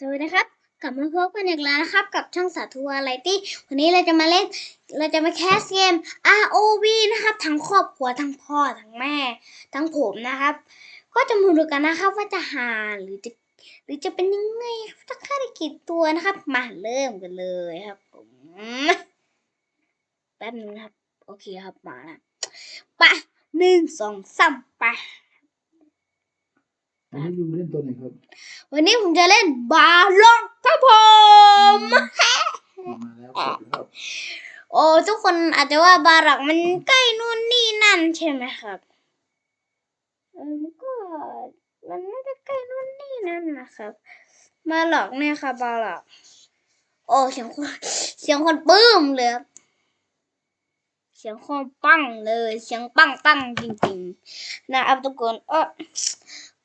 สวัสดีครับ กลับมาพบกันอีกแล้วนะครับ กับช่องสาธุวาไรตี้วันนี้เราจะมาเล่น เราจะมาแคสเกม ROV นะครับ ทั้งครอบครัวทั้งพ่อทั้งแม่ ทั้งผมนะครับ ก็จะมาดูกันนะครับว่าจะหาหรือจะหรือจะเป็นยังไงครับจะฆ่าได้กี่ตัวนะครับ มาเริ่มกันเลยครับผมแป๊บนึงครับ โอเคครับมาล้วไปะหนึ่งสองสามไป วันนี้ยูเล่นตัวไหนครับ วันนี้ผมจะเล่นบาล็อกครับผมมาแล้วกดครับโอ้ทุกคนอาจจะว่าบารักมันใกล้นู่นนี่นั่นใช่ไหมครับเออมันก็มันไม่ได้ใกล้นู่นนี่นั่นนะครับบารักเนี่ยค่ะบารักโอ้เสียงคนเสียงคนปื้มเลยครับเสียงคนปังเลย เสียงปังปังจริงๆนะครับทุกคนเออ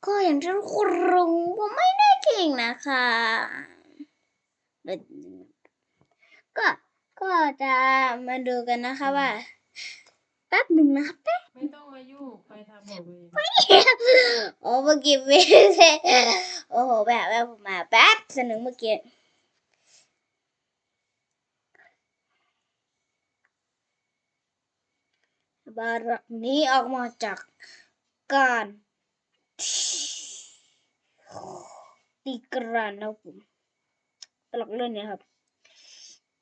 ก็อย่างที่ทุกคนรู้ว่าไม่ได้เก่งนะคะเดี๋ยวก็ก็จะมาดูกันนะคะว่าแป๊บหนึ่งนะครับแป๊บไม่ต้องมายุ่งไปทำของตัวเองโอ้เมื่อกี้ไม่ใช่โอ้โหแบบแบบผมมาแป๊บสนึงเมื่อกี้บารักนี้ออกมาจากการ ตีกรานนะผมตลกเรื่องนี้ครับ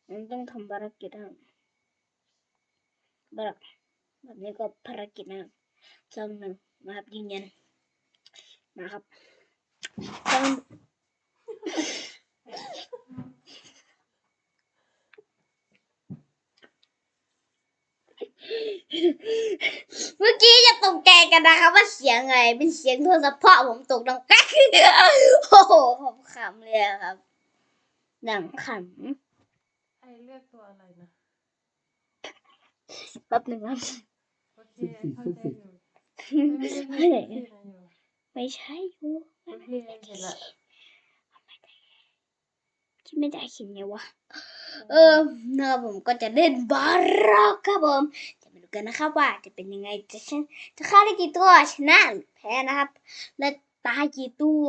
มันต้องทำภารกิจนะครับบแบบนี้ก็ภารกิจนะครับสองหนึ่งนะครับยืนยันนะครับสอง เมื่อกี้จะตกใจกันนะครับว่าเสียงอะไรเป็นเสียงโทรศัพท์พ่อผมตกดังแป๊กโอ้โหผมขำเลยอะครับดังขไอเลือกตัวอะไรนะำแป๊บหนึ่งครับโอเคเข้าใจอยู่ไม่ไม่ไม่ไม่ไม่อยู่ไม่ใช่ยูโอเคเห็นละคิดไม่ได้คิดไงวะ เออนะครับผมก็จะเล่นบาร็อกครับผมจะมาดู กันนะครับว่าจะเป็นยังไงจะชนะจะฆ่าได้กี่ตัวชนะหรือแพ้นะครับ และตายกี่ตัว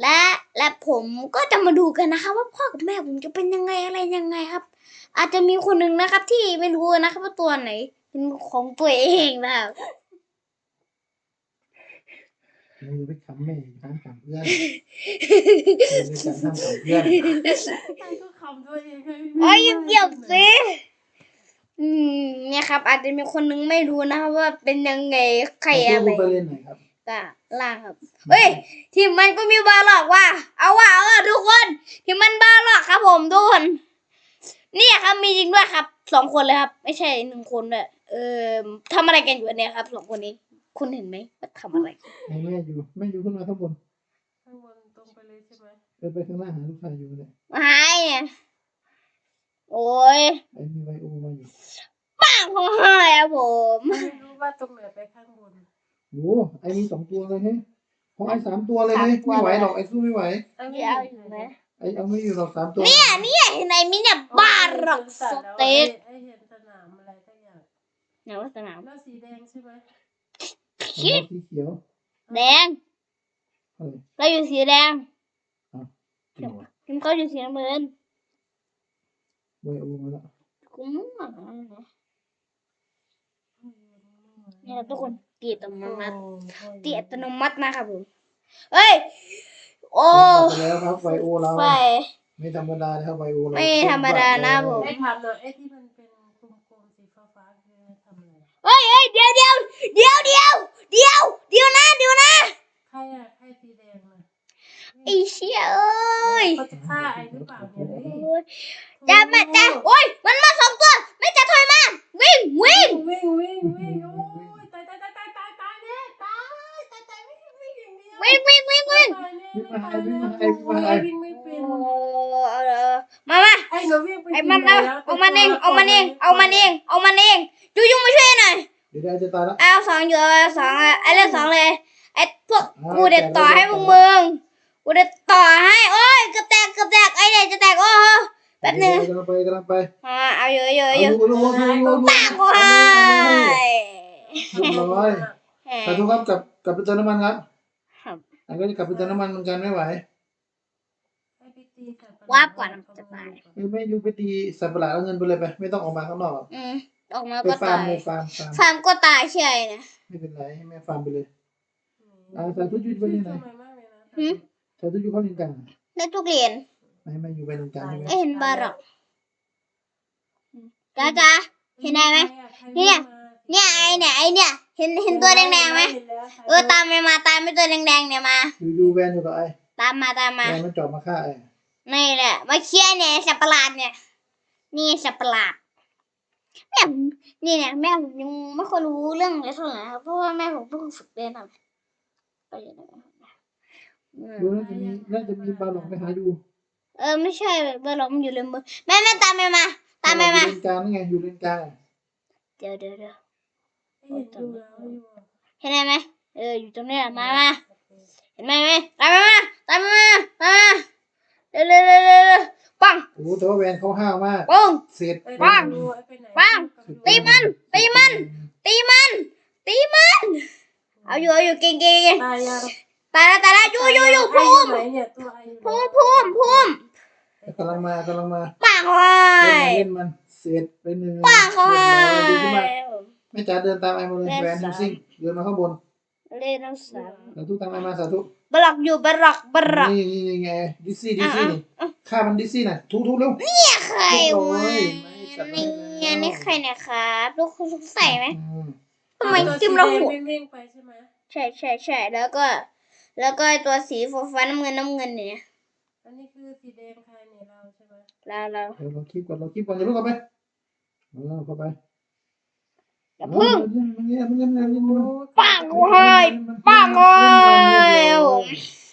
และและผมก็จะมาดูกันนะคะ ว่าพ่อกับแม่ผมจะเป็นยังไงอะไรยังไงครับ อาจจะมีคนหนึ่งนะครับ ที่ไม่รู้นะครับว่าตัวไหน เป็นของตัวเองนะครับมือไปขำแม่ทำขำเพื่อนมือไปขำทำขำเพื่อนไอก็คำตัวเองไงโอ้ยเกี่ยวสิ อืมเนี่ยครับ อาจจะมีคนนึงไม่รู้นะครับว่าเป็นยังไงใครเอาอะไรตู้ไปเล่นหน่อยครับตาล่างครับ เฮ้ย ทีมมันก็มีบาหลอกว่ะ เอาว่ะเอาว่ะทุกคน ทีมมันบาหลอกครับผมทุกคน เนี่ยครับมีจริงด้วยครับสองคนเลยครับ ไม่ใช่หนึ่งคนด้วยเออทำอะไรกันอยู่เนี่ยครับสองคนนี้ คุณเห็นไหมว่าทำอะไรให้แม่อยู่แม่อยู่ขึ้นมาข้างบนข้างบนตรงไปเลยใช่ไหมเดินไปข้างหน้าหาลูกชายอยู่เนี่ยหายเนี่ยโอ้ยไอ้มีไวโอ มาอยู่ป้าของหายครับผมไม่รู้ว่าตรงไหนไปข้างบนโอ้ไอ้มีสองตัวเลยเฮ้ยพอไอ้สามตัวเลยเฮ้ยไม่ไหวหรอกไอ้สู้ไม่ไหวไอ้ไม่เดี๋ยวอยู่ไหมไอ้เอาไม่อยู่หรอกสามตัวเนี่ยเนี่ยเห็นไหมมิเนี่ยบาหลอกสเต็กไอเห็นสนามอะไรก็อย่างไหนว่าสนามแล้วสีแดงใช่ไหมสีเขียวแดงอะไรเราอยู่สีแดงเขียวทีมเขาอยู่สีน้ำเงินไวโอมาแล้วกู มั่วเนี่ยทุกคนเตียอัตโนมัติเตียอัตโนมัตินะครับผมเฮ้ย โอ้ไปแล้วครับไวโอเราไปไม่ธรรมดานะครับไวโอเราไม่ธรรมดานะผมไอ้ทำเลยไอ้ที่มันเป็นกลมๆสีฟ้าๆคือทำอะไรเฮ้ยเฮ้ยเดี๋ยวเดี๋ยวเดี๋ยวเดี๋ยวเดี๋ยวเดี๋ยวนะเดี๋ยวนะใครอะใครสีแดงนะ ไอ้เชี่ยเอ้ยเขาจะฆ่าไอ้หรือเปล่าเนี่ยเฮ้ยโอ้ยจะมาจะโอ้ยมันมาสองตัวไม่จะถอยมาวิ่งวิ่งวิ่งวิ่งวิ่งโอ้ยตายตายตายตายตายตายเนี่ยตายตายตายวิ่งวิ่งอย่างเดียววิ่งวิ่งวิ่งวิ่งตายเนี่ยตายเนี่ยวิ่งไม่เป็นโอ้เอาเถอะมามาไอ้หนูวิ่งไปไอ้มันเอาเอามันเองเอามันเองเอามันเองเอามันเองยูยูมาช่วยหน่อยเดี๋ยวได้จะตายแล้วเอาสองอยู่เอาสองอะไอ้เรื่องสองเลยไอ้พวกกูเด็ดต่อให้พวกมึง กูเด็ดต่อให้ โอ้ยเกือบแตกเกือบแตกไอ้เนี่ยจะแตกโอ้โหแป๊บหนึงกำลังไปกำลังไปอ่าเอาเยอะเยอะเอาเยอะลูกลูกลูกลูกปากกูให้เรียบร้อยแหมสาธุครับกลับกลับไปเติมน้ำมันครับครับอันก็จะกลับไปเติมน้ำมันเหมือนกันไม่ไหวตีสัตว์ประหลดวาร์ปก่อนมันจะตายเออแม่อยู่ไปตีสัตว์ประหลาดเอาเงินไปเลยไปไม่ต้องออกมาข้างนอกหรอกอืมออกมาไปก็ฟาร์ตามยเลยฟาร์มฟาร์มฟาร์มก็ตายใช่นะไม่เป็นไรให้แม่ฟาร์มไปเลยอืมอ่าสาธุยุทธไปชื่ที่อไหนสมัยมากเลยนะ หืมสาธุยุทธเข้าลิงกังได้ทุกเหรียญไม่ไม่อยู่ไปลิงกังใช่ไหมเอ้ยเห็นบาร์หรอกจ้าจ้าเห็นได้ไหม เนี่ย เนี่ยไอเนี่ยไอเนี่ย เห็นเห็นตัวแดงๆไหมเออตามไม่มาตามไม่ตัวแดงๆเนี่ยมา อยู่อยู่แวนอยู่กับไอ้ตามมาตามมา แวนมันจอบมาฆ่าไอ้นี่แหละมาเคลียร์เนี่ยสัตว์ประหลาดเนี่ย นี่สัตว์ประหลาดแม่ผมนี่เนี่ยแม่ผมยังไม่ค่อยรู้เรื่องอะไรเท่าไหร่ครับเพราะว่าแม่ผมเพิ่งฝึกเรียนทำไปเรียนอะไรมาอืม ดูน่าจะมีน่าจะมีบาหลงไปหาอยู่เออไม่ใช่เบอร์หลงอยู่เลยมือแม่แม่ตามแม่มา ตามแม่มา อยู่เลนกลางนี่ไงอยู่เลนกลางเดี๋ยวเดี๋ยวเดี๋ยวเห็นดูแล้วอยู่เห็นไหมเอออยู่ตรงนี้แหละมามาเห็นไหมไหมตามแม่มาตามแม่มาตามมาเร็วเร็วเร็วเร็วเร็วปังโอ้โหแต่ว่าแวนเขาห้าวมากปัง เสร็จไปปังดูไอ้ไปไหนปัง ตีมันตีมัน ตีมัน ตีมัน เอาอยู่เอาอยู่เก่งเก่งเก่ง ตายยัง ตายแล้วตายแล้วอยู่อยู่อยู่ไอ้ภูมิไหนเนี่ยตัวไอ้อยู่ไหนภูมิภูมิภูมิกำลังมากำลังมาปังเลเล่นยมันเล่นมันเสร็จไปหนึ่งปังเลเรียบร้อยดูขึ้นมายแม่จ๋าเดินตามไอ้มาเลยเล่นแวนสามยูซิ่งเดินมาข้างบนเล่นน้ำสามสาธุตามไอ้มาสาธุบลักอยู่บลักบลักนี่นี่นี่ไงดิซี่ดิซี่นี่ฆ่ามันดิซี่น่ะทุบทุบเร็วเนี่ยใครเรียบร้วะอยไม่จัดให้นี่แล้วนี่ใครเนี่ยครับลูกคุณสงสัยไหมอืมทำไมจิ้มแล้วหัวเม่งๆไปใช่ไหมใช่ใช่ใช่แล้วก็ แล้วก็ไอ้ตัวสีฟ้าฟ้าน้ำเงินน้ำเงินเนี่ยอันนี้คือสีแดงใครเนี่ยเราใช่ไหมแล้วเราเดี๋ยวเราคลิปก่อนเราคลิปก่อนอย่าเพิ่งเข้าไปเออเข้าไปอย่าพึ่งเออมันเงี้ยมันเงี้ยมันเงี้ยมันเงี้ยปังเฮ้ยปังเฮ้ย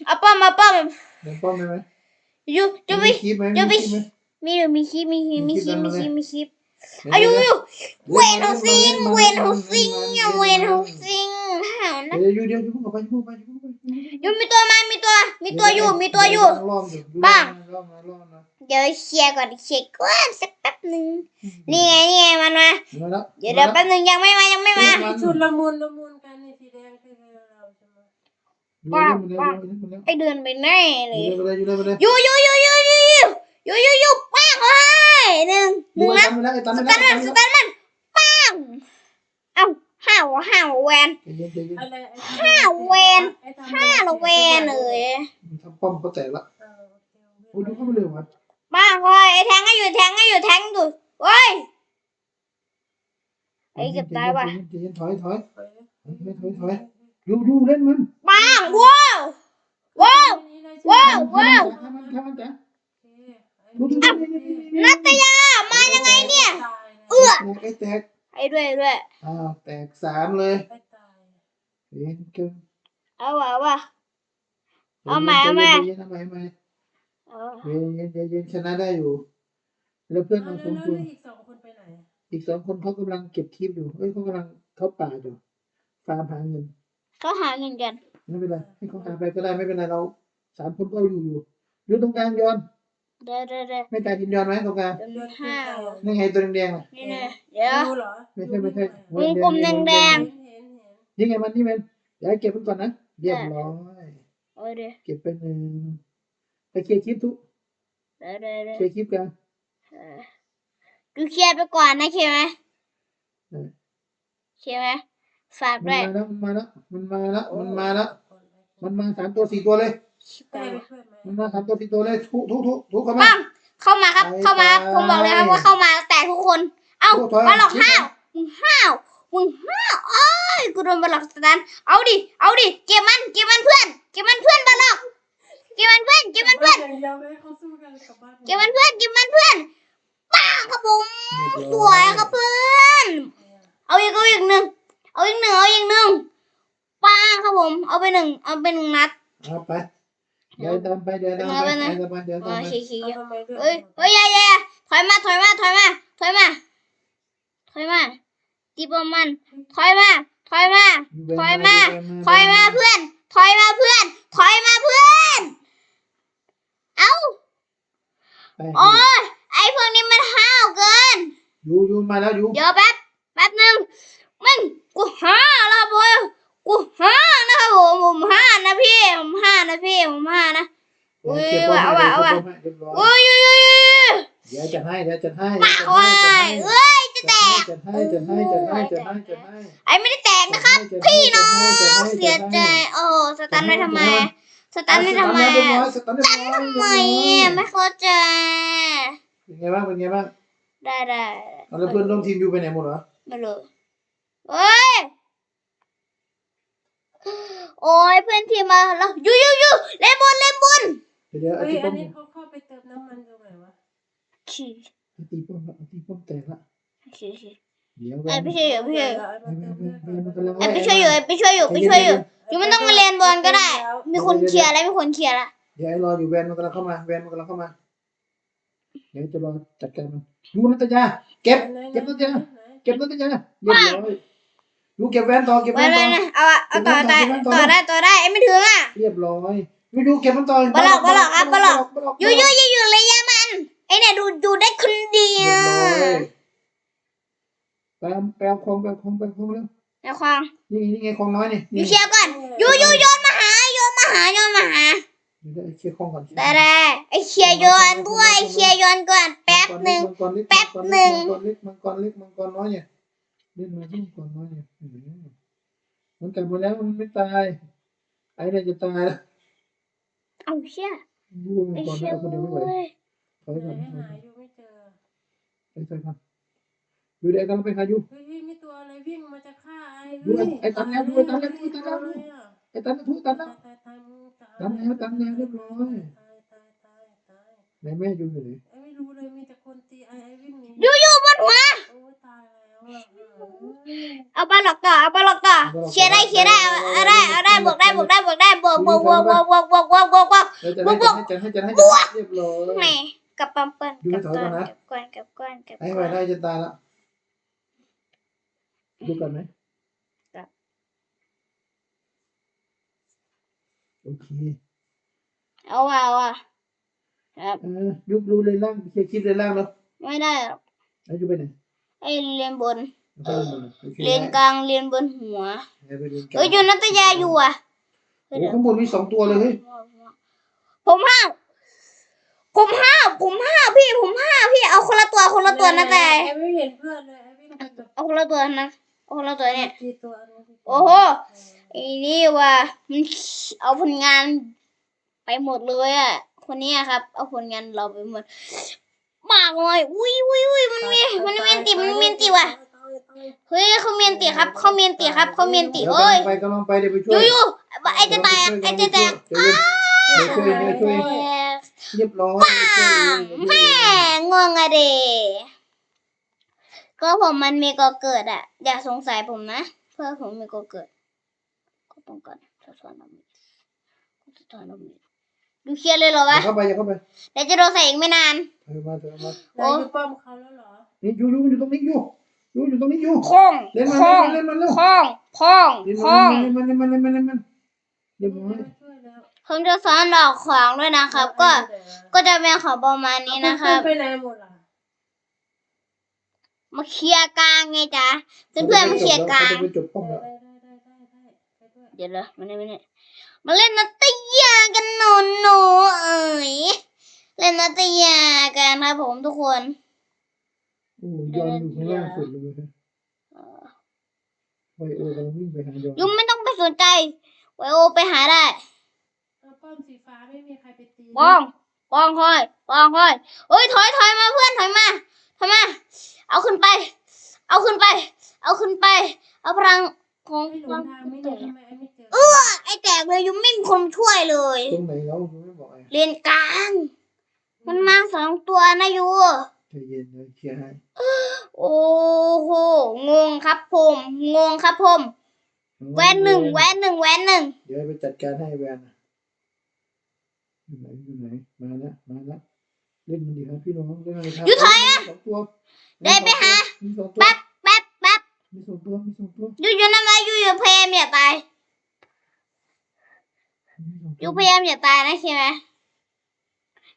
เอาป้อมมาป้อมเดี๋ยวป้อมได้ไหมอยู่จะไปมีคลิปไหมจะไปมีคลิปไหมมีอยู่มีคลิปมีคลิปมีคลิปมีคลิปมีคลิปเดี๋วอายุเดี๋อยวยู่เวนเฮาซิงเวนเฮาซิงอย่าเวนเฮาซิงหานะเดี๋ยวอยู่เดี๋ยวอยู่เข้าไปอยู่เข้าไปอยู่เข้าไปอ ยู่มีตัวมามีตัว มีตัวอยู่ มีตัวอยู่ล้อมอยู่ปังล้อมมาล้อมมาเดี๋ยวเคลียร์ก่อนเคลียร์ก่อนสักแป๊บหนึ่งนี่ไงนี่ไงมันมามาแล้วเดี๋ยวเดี๋ยวแป๊บหนึ่งยังไม่มายังไม่มาชุดละมุนละมุนกันนี่สีแดงคือเราใช่ไหมปังปังอยู่แล้วไอเดินไปแน่เลอยู่ยแล้วอยู่แล้วอยู่แล้วอยู่อยู่อยู่อยู่อยู่อยู่อยู่อยู่ปังเลยหนึ่งหนึ่งนัดตามไปแล้วไอ้ตามสไปตันแล้วมันสตันมันปังเอ้า ห้าวห้าวแวนใจเย็นใจเย็นอะไรไอ้ห้าเวนไอ้ทำห้าละแวนเลยทำป้อมก็แตกละเออโอเคโอ้ยดูเข้าไปเร็วว่ะปังเลยไอแทงก็อยู่แทงก็อยู่แทงอยู่เว้ยไอเกือบตายว่ะใจเย็นถอยถอยถอยถอยถอยถอยอยู่อยู่เล่นมันปังว้าวว้าวว้าวว้าวฆ่ามันฆ่ามันจ้ะโอเคดูดูดูดูนัตยามายังไงเนี่ยตายเอื้อแตกไอ้แตก ไอด้วยด้วยอ้าวแตกสามเลยไปตายเย็นเกินเอาว่ะเอาว่ะเอาใหม่เอาใหม่เย็นเอาใหม่เอาใหม่เอาเย็นเย็นเย็นเย็นชนะได้อยู่ แล้วเพื่อนแล้วเราสแล้องวคนอีกสองคนไปไหนอีกสองคนเขากำลังเก็บคลิปอยู่เอ้ยเขากำลังเขาป่าอยู่ฟาร์มหาเงินเขาหาเงินกันไม่เป็นไรให้เขาหาไปก็ได้ไม่เป็นไรเราสามคนก็อยู่อยู่อยู่ตรงกลางย้อน เด้อเด้อเด้อไม่ตายกินย้อนไหมตรงกลางเดือนห้านี่ไงตัวแดงๆน่ะนี่เนี่ยเดี๋ยวดูเหรอไม่ใช่ไม่ใช่วงกลมแดงเห็นเห็นนี่ไงมันนี่มันเดี๋ยวให้เก็บมันก่อนนะเรียบร้อยโอ้ยเด้อเก็บไปหนึ่งไปเคลียร์คลิปทุกเด้อเด้อเด้อเคลียร์คลิปกันเออดูเคลียร์ไปก่อนนะเคลียร์ไหมเคลียร์ไหมฝากมันด้วย มาแล้วมันมาแล้วมันมาแล้วมันมาแล้วมันมาสามตัวสี่ตัวเลย ได้ไปช่วยไหมมันมาสามตัวสี่ตัวเลยทุกทุกทุกทุกเข้ามาปังเข้ามาครับ เข้ามาผมบอกเลยครับว่าเข้ามาแต่ทุกคน เอ้าโอ้ถอยบอลหลอกชิบห้าวมึงห้าวมึงห้าวโอ้ยกูโดนบอลหลอกสตันเอาดิเอาดิเก็บมันเก็บมันเพื่อนเก็บมันเพื่อนบอลหลอกเก็บมันเพื่อนเก็บมันเพื่อนอย่างเดียวเลยเขาสู้กันกลับบ้านเก็บมันเพื่อนเก็บมันเพื่อนป้าครับผมเรีบสร้อวยครับเพื่อนเอาอีกเอาอีกหนึ่งเอาอีกหนึ่งเอาอีกหนึ่งป้าครับผม เอาไปหนึ่งเอาไปหนึ่งนัดเอาไป เดี๋ยวตามไปเดี๋ยวตามไปเอาไปเดี๋นะยวตามไปเดี๋ยวอ๋ตาอมไปขี้ขี้เอาทำไมเลือกเอ้ยเอ้ยอย่าอย่าอย่าถอยมาถอยมาถอยมาถอยมาถอยมาตีบอมมันถอยมาถอยมาถอยมาถอยมาเพื่อนถอยมาเพื่อนถอยมาเพื่อนเอ้าไปโอ้ยไอพวกนี้มันห้าวเกินอยู่อยู่มาแล้วอยู่เดี๋ยวแป๊บแป๊บหนึ่งมึงกูห้าแล้วบอยกูห้านะครับผมผมห้านะพี่ ผมห้านะพี่ ผมห้านะ โอุ้ยเดี๋ยวเอาว่ะเอาว่ะเรียบร้อยอุ้ยอุ้ยอุ้ยอุ้ยเดี๋ยวจัดให้เดี๋ยวจัดให้ปากว่ายเอ้ยจะแตกจัดให้จัดให้จัดให้จัดให้จัดให้ไอ้ไม่ได้แตกนะครับพี่น้องเสียใจโอ้สตันไว้ทำไมสตันไว้ทำไมเรียบร้อะอยสตันเรียบร้อยทำไมอะไม่เข้าใจเป็นไงบ้างเป็นไงบ้างได้ได้เอาแล้วเพื่อนร่วมทีมอยู่ไปไหนหมดเหรอไม่รู้เอ้ยโอ้ยเพื่อนทีมมาแล้วยูยูยูเล่นบอลเล่นบอล เดี๋ยวเดี๋ยวเอาเฮ้ยตีอัป้นอมนี้เขาเข้าไปเติมน้ำมันตรงไหนวะ ขี่เอาตีป้อมละเอาตีป้อมแตกละขี่ขี่เดี๋ยวไอ้ไม่ใช่อยู่ไม่ใช่อยู่เดี๋ยวไอ้ไปช่วยอยู่ไอ้ไปช่วยอยู่ไปช่วยอยู่ยูไม่ต้องมาเรียนบอลก็ได้ มีคนเคลียร์แล้วมีคนเคลียร์ละเดี๋ยวไอ้รออยู่แวนมันกำลังเข้ามาแวนมันกำลังเข้ามา เดี๋ยวจะรอจัดการมันดูนัตยาเก็บเก็บนัตยาเก็บนัตยาเรียบร้อยดูเก็บแวนต่อเก็บไว้แวนเลต่อยนะเอาอะเอาต่อได้ต่อได้ต่อได้ไอ้ไม่ถึงอะเรียบร้อย ดูดูเก็บมันต่อบล็อกบล็อกครับบล็อกบล็อกยูยูยูยูเลยยามันไอ้เนี่ยดูดูได้คนเดียเรียบวร้อยแปลแปลคงแปลคงแปลคงเร็วไอ้ควางนี่นี่ไงคงน้อยนี่ยูเคลียร์ก่อนยูยูโยนมาหาโยนมาหาโยนมาหาเดี๋ยวเคลียร์คงก่อนได้ได้ไอ้เคลียร์โยนด้วยไอ้เคลียร์โยนก่อนแป๊บหนึ่งมักรเล็กแป๊บหนึ่งมังกรเล็กมังกรเล็กมังกรน้อยเนี่ยเล่นมาที่มังกรน้อยเนี่ยอื้อหือมันกลับมาแล้วมันไม่ตายไอ้เนี่ยจะตายแล้ว เอาเชี่ยดูมังไอ้กรเชี่ยเอาคนเดียวไม่ไหวเว้ยถอยก่อนไหนถอยหาก่อนอยู่ไม่เจอไปถอยก่อนดูเด็กกำลังไปหาอยู่ เฮ้ยพี่มีตัวอะไรวิ่งมาจะฆ่าไอ้ดูไอ้ไอ้ตันแล้วดูไอ้ตันแล้วดูไอ้ตันแล้วดูไอ้ตันทุตันแล้ว ตายตายมึงตายตันแล้วตันแล้วเรียบร้อย ตายตายตายตายไหนแม่อยู่อยู่ไหนไอ้ไม่รู้เลยมีแต่คนตีไอ้ไอ้วิ่งหนียูยูบนหัว เออเอาบอลหลอกต่อเอาบอลหลอกต่อเคลียร์ได้เคลียร์ได้เอาเอาได้เอาได้บวกได้บวกได้บวกได้บวกบวกบวกบวกบวกบวกบวกบวกบวกเดี๋ยวจะให้จะให้จะให้จะให้จะให้เรียบร้อย แหม่กับปั๊มเปิ้ลดูให้กับถอยก้ก่ออนนนะ กับก้อนกับก้อนกับไอ้ก้ไหวอน ได้จะตายแล้วดูกันไหมครับ โอเคเอาว่ะเอาว่ะครับเออยุบดูเลยล่างเคลียร์คลิปเลยล่างแล้วไม่ได้หรอกแล้วจะไปไหน ไอ้เรียนบนแล้วก็ลงมาโอเคเรียนกลางเรียนบนหัวให้ไปเรียนกันเอ้ยอยู่นัตยาอยู่อะโอ้ข้างบนมีสองตัวเลยเฮ้ยผมห้าวผมห้าวผมห้าวพี่ผมห้าวพี่เอาคนละตัวคนละตัวนะแต่ไอ้ไม่เห็นเพื่อนเลยไอ้วิ่งไปแบบเอาคนละตัวนะเอาคนละตัวเนี่ย กี่ตัวเนี่ยโอ้โหไอ้นี่ว่ะมันเอาผลงานไปหมดเลยอะ คนเนี้ยครับ เอาผลงานเราไปหมด มากเลยอุ้ยอุ้ยอุ้ยมันมีมันมีอันติมันมีอันติว่ะเฮ้ยเขาเมียนติครับเขาเมียนติครับเขาเมียนติเดี๋ยวเอ้ยกำลังไปกำลังไปเดี๋ยวไปช่วยูยยูไอจะแตกไอจะแตกเดี๋ยวช่วยเดี๋ยวช่วยเรียบร้อยแม่งงอะเดก็ผมมันมีก็เกิดอะ อย่าสงสัยผมนะ เพื่อผมมีก็เกิดก็ป้องกันสะท้อนน้ำมันสะท้อนน้ำมันดูเคลียร์เลยเหรออย่าวะเข้าไปอย่าเข้าไปเดี๋ยวจะโดนใส่อีกไม่นาน เออมาเถอะมาโอ้ยป้อมเขาแล้วเหรอนี่อยู่อยู่อยู่ตรงนี้อยู่อยู่อยู่ตรงนี้อยู่คล้องเล่นมันคล้องเล่นมันเล่นมันคล้องคล้องเล่นคล้องมันเล่นมันเล่นมันเล่นมันเล่นมันเรียบร้อยช่วยแล้วผมจะสอนดอกขวางด้วยนะครับ ก็ก็จะเป็นของประมาณนี้นะครับไปไหนหมดล่ะมาเคลียร์กลางไงจ๊ะเพื่อนๆมาเคลียร์กลางจะไปจบป้อมแล้วได้ได้ได้ได้ได้ไปด้วยเดี๋ยวเลยมาเนี่ยมาเนี่ยมาเล่นนัตตยากันหนูหนูเอ๋ย เล่นนัตยากันครับผมทุกคนโอ้ยอนอยู่ข้างล่างสุดเลยนะไวโอกำลังวิ่งไปหายอนยุงไม่ต้องไปสนใจ ไวโอไปหาได้เอาป้อมสีฟ้าไม่มีใครไปตีปองปองคอยปองคอยเอ้ยถอยถอยมาเพื่อนถอยมาถอยมา เอาขึ้นไป เอาขึ้นไป เอาขึ้นไป เอาพลังของไม่หลพลังงทางไม่เนี่ยทำไมไอ้ไม่เจอเออไอแตกเลยยุงไม่มีคนช่วยเลยตรงไหนแล้วคุณไม่บอกไอ้เรียนกลาง มันมาสองตัวนะยูใจเย็นเลยเคลียร์ให้โอ้โหงงครับผมงงครับผม แวนหนึ่งแวนหนึ่งแวนหนึ่งเดี๋ยวไปจัดการให้แวนอยู่ไหนอยู่ไหนมาแล้วมาแล้วเล่นมันดีครับพี่น้องเล่นอะไรครับอยู่ถอยนะสองตัวได้ไปหามีสองตัวแป๊บแป๊บแป๊บมีสองตัวมีสองตัวยูยูนั่นไว้ยูยูพยายามอย่าตายมีสองตัวยูพยายามอย่าตายนะใช่ไหม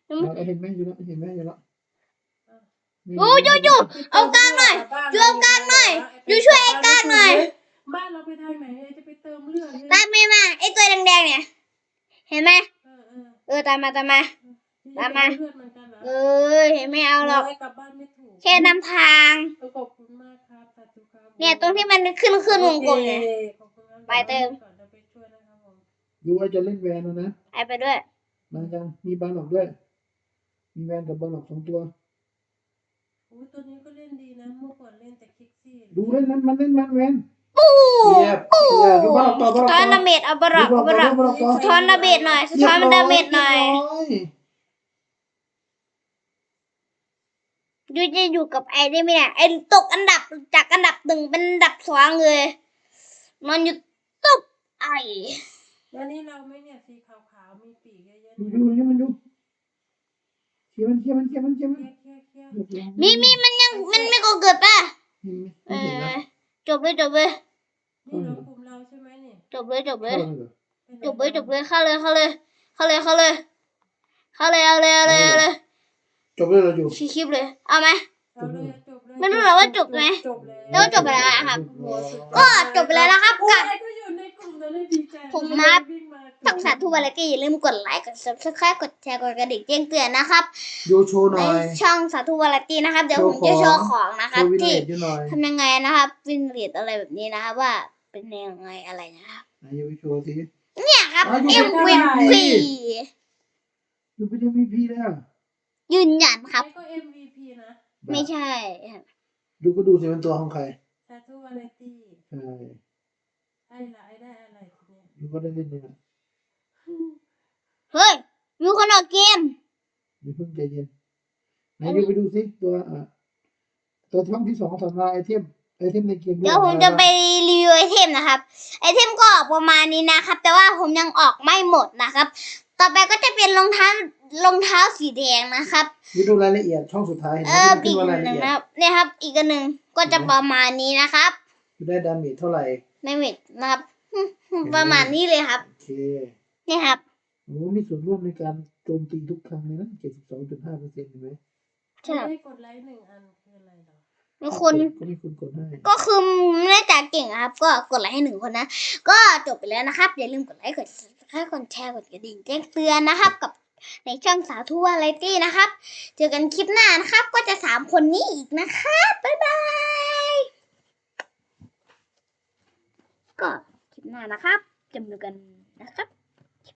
เอาเห็นไหมอยู่แล้วเห็นไหมอยู่แล้วโอ้ยูยูเอากลางหน่อยอยู่เอากลางหน่อยอยู่ช่วยไอ้กลางหน่อยบ้านเราไปทางไหนจะไปเติมเลือดตามไม่มาไอตัวแดงๆเนี่ย เห็นไหมเอออเออเออตามมาตามมาพี่ตามมาเลือดเหมือนกันเหรอเอ้ยไม่เอาหรอกน้ยกลับบ้านไม่ถูกแค่นำทางเออขอบคุณมากครับสาธุครับเนี่ยตรงที่มันขึ้นขึ้นวงกลมเนี่ยโอคขอบคุณครับไปเติมก่อนเดี๋ยวไปช่วยนะครับผมดูว่าจะเล่นแวนแล้วนะไปไปด้วยมาจังมีบาหลอกด้วย มีแวนกับบาหลอกสองตัวอุ้ยตัวนี้ก็เล่นดีนะเมื่อก่อนเล่นแต่คิกซี่ดูเล่นนั้นมันเล่นมันแวนปูเทียบเทียบดูบาหลอกต่อบาหลอกสะท้ต่ออนดาเมจเอาบารักเอาบารักดูบาหลอกต่อสะท้อนดาเมจหน่อยสะท้อนมันดาเมจหน่อยเรีบร้ยูจะอยู่กับไอ้ได้ไหมเนี่ยไอ้ตกอันดับจากอันดับหนึ่งเป็นอันดับสองเลยมันอยู่ตบไอ้แล้วนี่เราไหม่เนี่ยสีขาวๆมีปีกเยอะๆดูเนี่ยดูดูมันดู เชียร์มันเชียร์มันเชียร์มันเชียร์มันเคลียร์เคลียร์เคลียร์เรียบร้อยมีมีมันยังมันไม่ก็เกิดป่ะเห็นไหมเอไม่เห็นอนะจบเลยจบเลยนี่เรากลุ่มเราใช่ไหมเนี่ยจบเลยจบเลยเข้าเลยเหรอจบเลยจบเลยเข้าเลยเข้าเลยเข้าเลยเข้าเลยเข้าเลยเอาเลยเอาเลยเอาเลยจบเลยเหราอยู่ชี้คลิปเลยเอาไหม เอาเลยจบเลยไม่รู้หรอว่าจบไหม จบเลยแล้วจบไปแล้วอะครับโอ้โหสุดยอดก็จบไปแล้วนะครับโอ้กับยก็อยู่ในกลุ่มแล้วได้ดีใจผมมา วิ่ง มาช่องสาธุวาไรตี้อย่าลืมกดไลค์ กด subscribe กดแชร์ กดกระดิ่งแจ้งเตือนนะครับ ดูโชว์หในน่อย ช่องสาธุวาไรตี้นะครับ เดี๋ยวผมจะโชว์ของนะคโชรับว์วินเลที่จอยู่หน่อยทำยังไงนะครับวินเลีดอะไรแบบนี้นะครับว่าเป็นยังไงอะไรนะครับ ไหนอย่าไปโชว์สิ เนี่ยครับอะอยู่ MVP ดูไปยังมีพีแล้ว ยืนยันครับ แล้วก็ MVP นะไม่ใช่ครับดูก็ดูสิเป็นตัวของใครสาธุวาไรตี้ใช่ไอ้ละไอ้ได้อะไรทีเนี่ยดูก็ได้เล่นเนี่ย เฮ้ยมีคนออกเกมอย่าเพิ่งใจเย็นไหนดูไปดูสิตัวอะตัวช่องที่สองสำหรับไอเทมไอเทมในเกมเดี๋ยวผมจะไปรีวิวไอเทมนะครับไอเทมก็ออกประมาณนี้นะครับ แต่ว่าผมยังออกไม่หมดนะครับ ต่อไปก็จะเป็นรองเท้ารองเท้าสีแดงนะครับดูดูรายละเอียดช่องสุดท้ายเห็นไหเอมอที่อีขึ้กนว่าหรายละนึ่งเอียดนะครับเนี่ยครับ อีกอันหนึ่งก็จะประมาณนี้นะครับดูได้ดาเมจเท่าไหร่ไม่เม็ดนะครับ ประมาณนี้เลยครับโอเคนี่ครับ โอ้มีส่วนร่วมในการโจมตีทุกครั้งเลยนะเจ็ดสิบสองจุดห้าเปอร์เซ็นต์เห็นไหมใช่ครับไม่ได้กดไลค์หนึ่งอันคืออะไรเหรอมีคนก็มีคนกดให้ก็คือเนื่องจากเก่งอะครับ ก็กดไลค์ให้หนึ่งคนนะ ก็จบไปแล้วนะครับ อย่าลืมกดไลค์กด subscribe กดแชร์กดกระดิ่งแจ้งเตือนนะครับ กับในช่องสาวทั่วไรตี้นะครับ เจอกันคลิปหน้านะครับ ก็จะสามคนนี้อีกนะคะบ๊ายบาย ก็คลิปหน้านะครับจะมาดูกันนะครับ